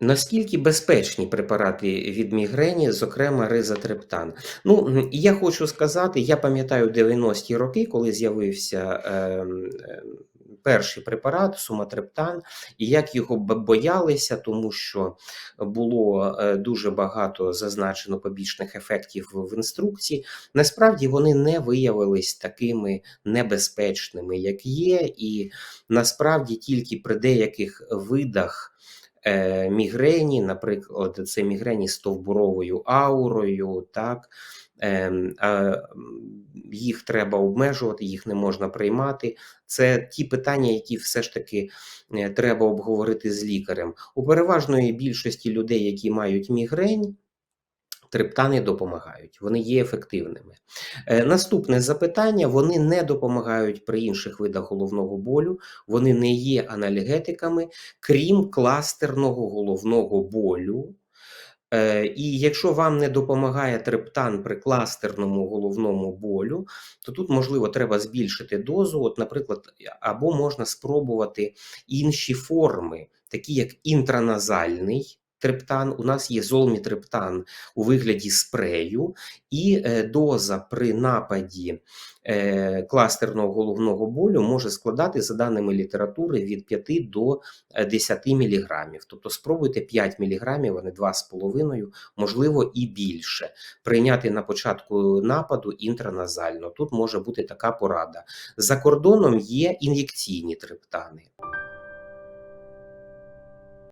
Наскільки безпечні препарати від мігрені, зокрема ризотрептан? Ну, я хочу сказати, я пам'ятаю 90-ті роки, коли з'явився ем, перший препарат суматрептан, і як його боялися, тому що було е, дуже багато зазначено побічних ефектів в інструкції. Насправді вони не виявились такими небезпечними, як є, і насправді тільки при деяких видах е, мігрені, наприклад, це мігрені з стовбуровою аурою, так. е, е, Їх треба обмежувати, їх не можна приймати. Це ті питання, які все ж таки е, треба обговорити з лікарем. У переважної більшості людей, які мають мігрень, Трептани допомагають, вони є ефективними. Е, Наступне запитання: вони не допомагають при інших видах головного болю, вони не є анальгетиками, крім кластерного головного болю. Е, І якщо вам не допомагає трептан при кластерному головному болю, то тут, можливо, треба збільшити дозу. От, наприклад, або можна спробувати інші форми, такі як інтраназальний трептан. У нас є золмітрептан у вигляді спрею, і е, доза при нападі е, кластерного головного болю може складати, за даними літератури, від 5 до е, 10 мг. Тобто спробуйте 5 мг, а не 2,5, можливо, і більше. Прийняти на початку нападу інтраназально. Тут може бути така порада. За кордоном є ін'єкційні трептани.